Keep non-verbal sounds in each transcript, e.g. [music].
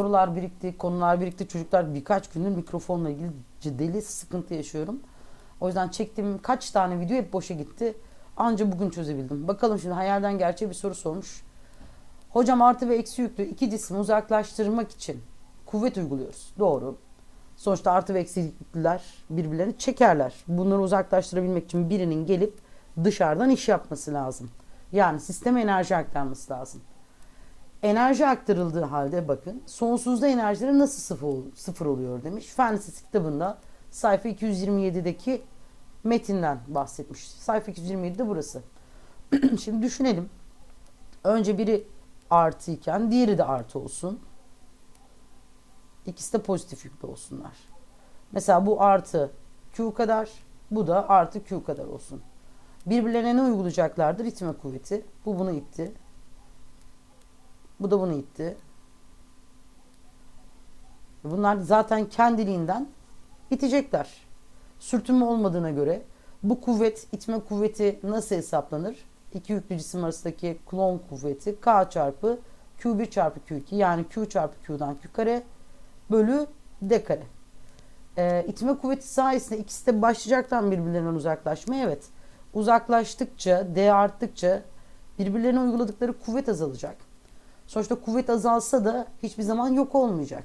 sorular birikti, konular birikti. Çocuklar birkaç gündür mikrofonla ilgili deli sıkıntı yaşıyorum. O yüzden çektiğim kaç tane video hep boşa gitti. Anca bugün çözebildim. Bakalım şimdi hayalden gerçeğe bir soru sormuş. Hocam artı ve eksi yüklü iki cismi uzaklaştırmak için kuvvet uyguluyoruz. Doğru. Sonuçta artı ve eksi yüklüler birbirlerini çekerler. Bunları uzaklaştırabilmek için birinin gelip dışarıdan iş yapması lazım. Yani sisteme enerji aktarması lazım. Enerji aktarıldığı halde bakın sonsuzda enerjileri nasıl sıfır, sıfır oluyor demiş. Fen Lisesi kitabında sayfa 227'deki metinden bahsetmiş. Sayfa 227'de burası. [clears throat] Şimdi düşünelim. Önce biri artı iken diğeri de artı olsun. İkisi de pozitif yüklü olsunlar. Mesela bu artı Q kadar, bu da artı Q kadar olsun. Birbirlerine ne uygulayacaklardır? İtme kuvveti. Bu bunu itti. Bu da bunu itti. Bunlar zaten kendiliğinden itecekler. Sürtünme olmadığına göre bu kuvvet, itme kuvveti nasıl hesaplanır? İki yüklü cisim arasındaki Coulomb kuvveti K çarpı Q1 çarpı Q2 yani Q çarpı Q'dan Q kare bölü D kare. Ee, itme kuvveti sayesinde ikisi de başlayacaktan birbirlerinden uzaklaşmaya evet. Uzaklaştıkça, D arttıkça birbirlerine uyguladıkları kuvvet azalacak. Sonuçta kuvvet azalsa da hiçbir zaman yok olmayacak.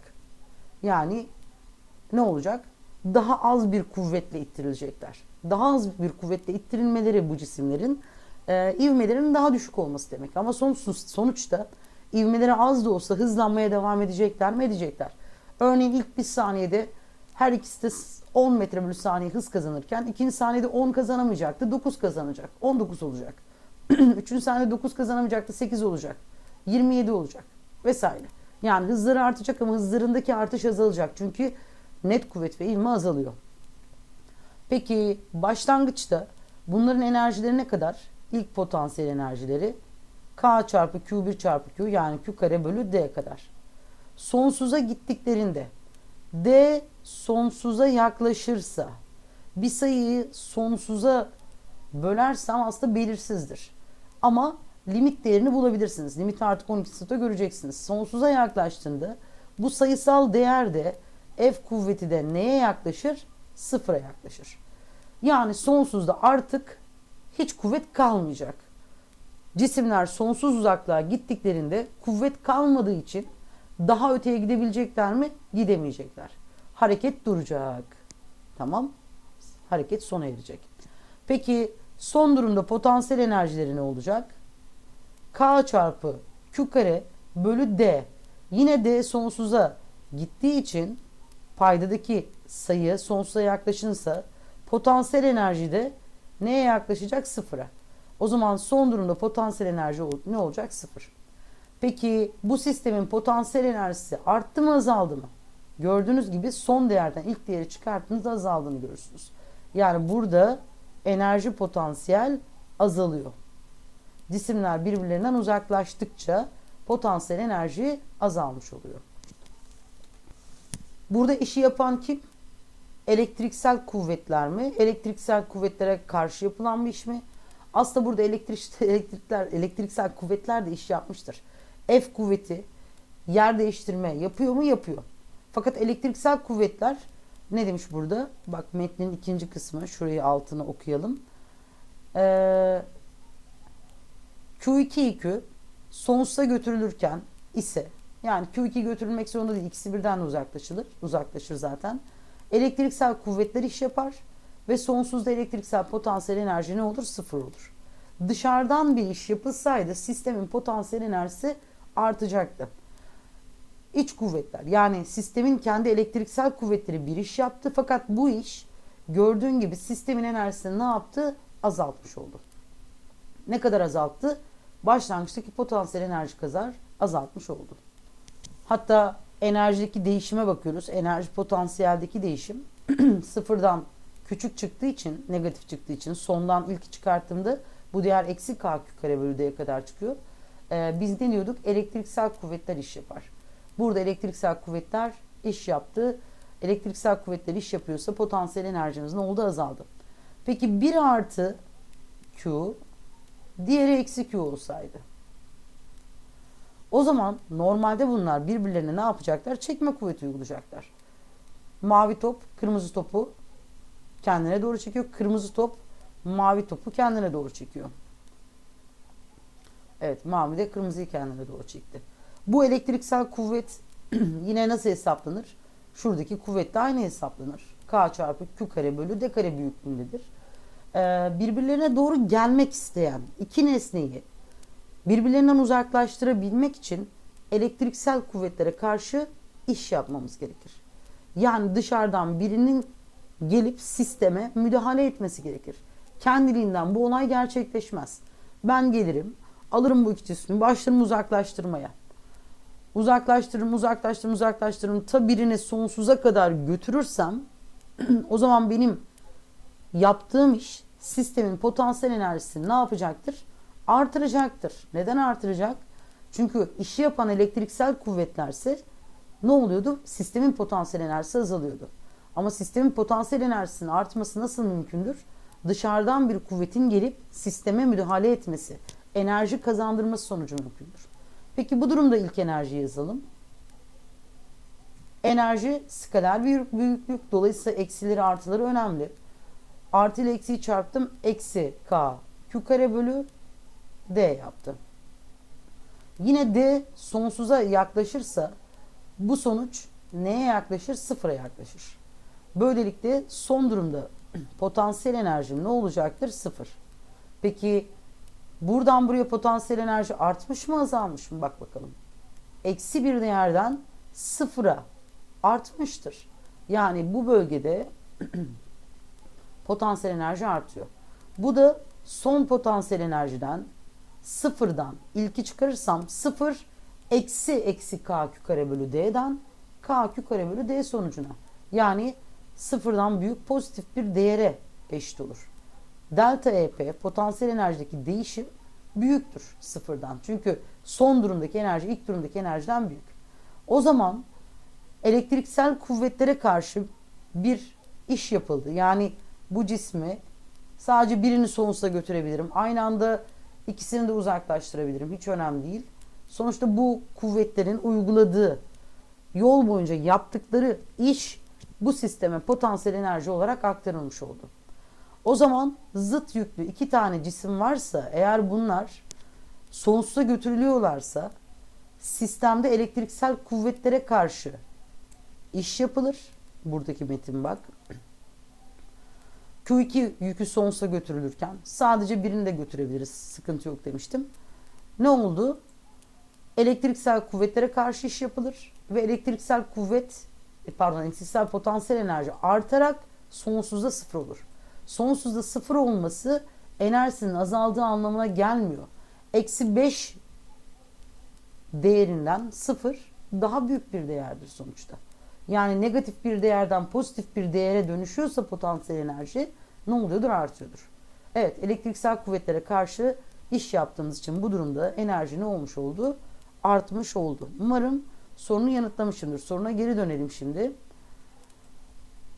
Yani ne olacak? Daha az bir kuvvetle ittirilecekler. Daha az bir kuvvetle ittirilmeleri bu cisimlerin e, ivmelerinin daha düşük olması demek. Ama sonuç, sonuçta ivmeleri az da olsa hızlanmaya devam edecekler mi? Edecekler. Örneğin ilk bir saniyede her ikisi de 10 metre bölü saniye hız kazanırken ikinci saniyede 10 kazanamayacaktı. 9 kazanacak. 19 olacak. [clears throat] Üçüncü saniyede 9 kazanamayacaktı. 8 olacak. 27 olacak. Vesaire. Yani hızları artacak ama hızlarındaki artış azalacak. Çünkü net kuvvet ve ivme azalıyor. Peki başlangıçta bunların enerjileri ne kadar? İlk potansiyel enerjileri K çarpı Q1 çarpı Q yani Q kare bölü D kadar. Sonsuza gittiklerinde D sonsuza yaklaşırsa bir sayıyı sonsuza bölersem aslında belirsizdir. Ama limit değerini bulabilirsiniz. Limit artık 12 sınıfta göreceksiniz. Sonsuza yaklaştığında bu sayısal değer de F kuvveti de neye yaklaşır? Sıfıra yaklaşır. Yani sonsuzda artık hiç kuvvet kalmayacak. Cisimler sonsuz uzaklığa gittiklerinde kuvvet kalmadığı için daha öteye gidebilecekler mi? Gidemeyecekler. Hareket duracak. Tamam. Hareket sona erecek. Peki son durumda potansiyel enerjileri ne olacak? K çarpı Q kare bölü D. Yine D sonsuza gittiği için paydadaki sayı sonsuza yaklaşınsa potansiyel enerji de neye yaklaşacak? Sıfıra. O zaman son durumda potansiyel enerji ne olacak? Sıfır. Peki bu sistemin potansiyel enerjisi arttı mı azaldı mı? Gördüğünüz gibi son değerden ilk değeri çıkarttığınızda azaldığını görürsünüz. Yani burada enerji potansiyel azalıyor. Cisimler birbirlerinden uzaklaştıkça potansiyel enerji azalmış oluyor. Burada işi yapan kim? Elektriksel kuvvetler mi? Elektriksel kuvvetlere karşı yapılan bir iş mi? Aslında burada elektrik, [laughs] elektrikler, elektriksel kuvvetler de iş yapmıştır. F kuvveti yer değiştirme yapıyor mu? Yapıyor. Fakat elektriksel kuvvetler ne demiş burada? Bak metnin ikinci kısmı. Şurayı altına okuyalım. Ee, Q2 yükü sonsuza götürülürken ise yani Q2 götürülmek zorunda değil. İkisi birden uzaklaşılır. Uzaklaşır zaten. Elektriksel kuvvetler iş yapar ve sonsuzda elektriksel potansiyel enerji ne olur? Sıfır olur. Dışarıdan bir iş yapılsaydı sistemin potansiyel enerjisi artacaktı. İç kuvvetler yani sistemin kendi elektriksel kuvvetleri bir iş yaptı fakat bu iş gördüğün gibi sistemin enerjisini ne yaptı? Azaltmış oldu. Ne kadar azalttı? Başlangıçtaki potansiyel enerji kadar azaltmış oldu. Hatta enerjideki değişime bakıyoruz. Enerji potansiyeldeki değişim [clears throat] sıfırdan küçük çıktığı için, negatif çıktığı için sondan ilk çıkarttığımda bu değer eksi k kare bölü kadar çıkıyor. Ee, biz ne diyorduk? Elektriksel kuvvetler iş yapar. Burada elektriksel kuvvetler iş yaptı. Elektriksel kuvvetler iş yapıyorsa potansiyel enerjimiz ne oldu? Azaldı. Peki 1 artı Q diğeri eksi Q olsaydı. O zaman normalde bunlar birbirlerine ne yapacaklar? Çekme kuvveti uygulayacaklar. Mavi top kırmızı topu kendine doğru çekiyor. Kırmızı top mavi topu kendine doğru çekiyor. Evet mavi de kırmızıyı kendine doğru çekti. Bu elektriksel kuvvet [clears throat] yine nasıl hesaplanır? Şuradaki kuvvetle aynı hesaplanır. K çarpı Q kare bölü D kare büyüklüğündedir. Ee, birbirlerine doğru gelmek isteyen iki nesneyi birbirlerinden uzaklaştırabilmek için elektriksel kuvvetlere karşı iş yapmamız gerekir. Yani dışarıdan birinin gelip sisteme müdahale etmesi gerekir. Kendiliğinden bu olay gerçekleşmez. Ben gelirim, alırım bu iki cismi, başlarım uzaklaştırmaya. Uzaklaştırırım, uzaklaştırırım, uzaklaştırırım. Ta birini sonsuza kadar götürürsem [clears throat] o zaman benim yaptığım iş sistemin potansiyel enerjisini ne yapacaktır? Artıracaktır. Neden artıracak? Çünkü işi yapan elektriksel kuvvetlerse ne oluyordu? Sistemin potansiyel enerjisi azalıyordu. Ama sistemin potansiyel enerjisinin artması nasıl mümkündür? Dışarıdan bir kuvvetin gelip sisteme müdahale etmesi, enerji kazandırması sonucu mümkündür. Peki bu durumda ilk enerji yazalım. Enerji skaler bir büyüklük. Dolayısıyla eksileri artıları önemli. Artı ile eksiyi çarptım. Eksi K Q kare bölü D yaptı. Yine D sonsuza yaklaşırsa bu sonuç neye yaklaşır? Sıfıra yaklaşır. Böylelikle son durumda [clears throat] potansiyel enerjim ne olacaktır? Sıfır. Peki buradan buraya potansiyel enerji artmış mı azalmış mı? Bak bakalım. Eksi bir değerden sıfıra artmıştır. Yani bu bölgede [clears throat] potansiyel enerji artıyor. Bu da son potansiyel enerjiden sıfırdan ilki çıkarırsam sıfır eksi eksi k q kare bölü d'den k q kare bölü d sonucuna. Yani sıfırdan büyük pozitif bir değere eşit olur. Delta EP potansiyel enerjideki değişim büyüktür sıfırdan. Çünkü son durumdaki enerji ilk durumdaki enerjiden büyük. O zaman elektriksel kuvvetlere karşı bir iş yapıldı. Yani bu cismi sadece birini sonsuza götürebilirim. Aynı anda ikisini de uzaklaştırabilirim. Hiç önemli değil. Sonuçta bu kuvvetlerin uyguladığı yol boyunca yaptıkları iş bu sisteme potansiyel enerji olarak aktarılmış oldu. O zaman zıt yüklü iki tane cisim varsa eğer bunlar sonsuza götürülüyorlarsa sistemde elektriksel kuvvetlere karşı iş yapılır. Buradaki metin bak. Q2 yükü sonsuza götürülürken sadece birini de götürebiliriz. Sıkıntı yok demiştim. Ne oldu? Elektriksel kuvvetlere karşı iş yapılır ve elektriksel kuvvet e, pardon elektriksel potansiyel enerji artarak sonsuzda sıfır olur. Sonsuzda sıfır olması enerjisinin azaldığı anlamına gelmiyor. Eksi 5 değerinden sıfır daha büyük bir değerdir sonuçta. Yani negatif bir değerden pozitif bir değere dönüşüyorsa potansiyel enerji ne oluyordur? Artıyordur. Evet elektriksel kuvvetlere karşı iş yaptığımız için bu durumda enerji ne olmuş oldu? Artmış oldu. Umarım sorunu yanıtlamışımdır. Soruna geri dönelim şimdi.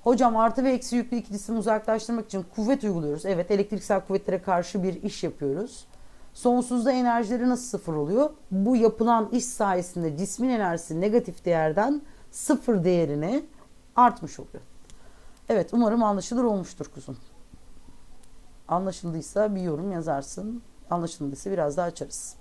Hocam artı ve eksi yüklü iki cismi uzaklaştırmak için kuvvet uyguluyoruz. Evet elektriksel kuvvetlere karşı bir iş yapıyoruz. Sonsuzda enerjileri nasıl sıfır oluyor? Bu yapılan iş sayesinde cismin enerjisi negatif değerden sıfır değerine artmış oluyor. Evet umarım anlaşılır olmuştur kuzum. Anlaşıldıysa bir yorum yazarsın. Anlaşılmadıysa biraz daha açarız.